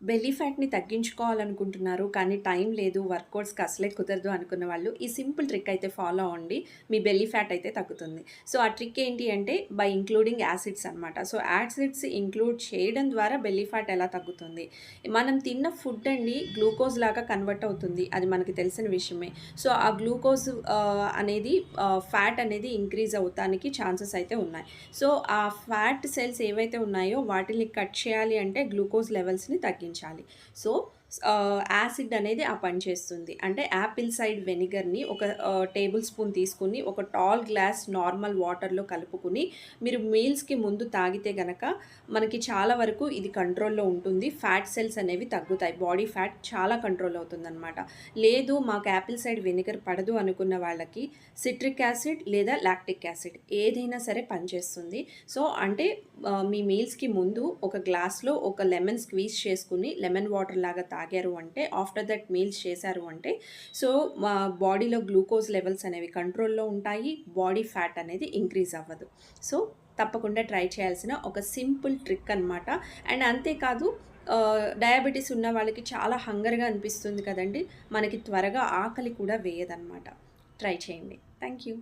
Belly ఫ్యాట్‌ని తగ్గించుకోవాలనుకుంటున్నారు. కానీ time లేదు, వర్కౌట్స్‌కి అసలే కుదరదు అనుకున్న వాళ్ళు ఈ సింపుల్ ట్రిక్ అయితే ఫాలో అవ్వండి. మీ బెల్లీ ఫ్యాట్ అయితే తగ్గుతుంది. సో, ఆ ట్రిక్ ఏంటి అంటే బై ఇంక్లూడింగ్ యాసిడ్స్ అనమాట. సో, యాసిడ్స్ ఇంక్లూడ్ చేయడం ద్వారా బెల్లీ ఫ్యాట్ ఎలా తగ్గుతుంది? మనం తిన్న ఫుడ్ అండి గ్లూకోజ్ లాగా కన్వర్ట్ అవుతుంది. అది మనకి తెలిసిన విషయమే. సో, ఆ గ్లూకోజ్ అనేది ఫ్యాట్ అనేది ఇంక్రీజ్ అవుతానికి ఛాన్సెస్ అయితే ఉన్నాయి. సో, ఆ ఫ్యాట్ సెల్స్ ఏవైతే ఉన్నాయో వాటిని కట్ చేయాలి అంటే గ్లూకోజ్ లెవెల్స్‌ని తగ్గించాలి. సో, ఆహ్, యాసిడ్ అనేది ఆ పని చేస్తుంది. అంటే యాపిల్ సైడ్ వెనిగర్‌ని ఒక టేబుల్ స్పూన్ తీసుకొని ఒక టాల్ గ్లాస్ నార్మల్ వాటర్‌లో కలుపుకొని మీరు మీల్స్‌కి ముందు తాగితే గనక మనకి చాలా వరకు ఇది కంట్రోల్‌లో ఉంటుంది. ఫ్యాట్ సెల్స్ అనేవి తగ్గుతాయి. బాడీ ఫ్యాట్ చాలా కంట్రోల్ అవుతుందన్నమాట లేదు మాకు యాపిల్ సైడ్ వెనిగర్ పడదు అనుకున్న వాళ్ళకి సిట్రిక్ యాసిడ్ లేదా లాక్టిక్ యాసిడ్ ఏదైనా సరే పనిచేస్తుంది. సో, అంటే మీ మీల్స్‌కి ముందు ఒక గ్లాస్‌లో ఒక లెమన్ స్క్వీజ్ చేసుకుని లెమన్ వాటర్ లాగా తాగారు అంటే ఆఫ్టర్ దట్ మీల్స్ చేశారు అంటే సో, మా బాడీలో గ్లూకోజ్ లెవెల్స్ అనేవి కంట్రోల్‌లో ఉంటాయి. బాడీ ఫ్యాట్ అనేది ఇంక్రీజ్ అవ్వదు. సో, తప్పకుండా ట్రై చేయాల్సిన ఒక సింపుల్ ట్రిక్ అనమాట. అండ్ అంతేకాదు డయాబెటీస్ ఉన్న వాళ్ళకి చాలా హంగర్‌గా అనిపిస్తుంది కదండీ! మనకి త్వరగా ఆకలి కూడా వేయదనమాట. ట్రై చేయండి. Thank you.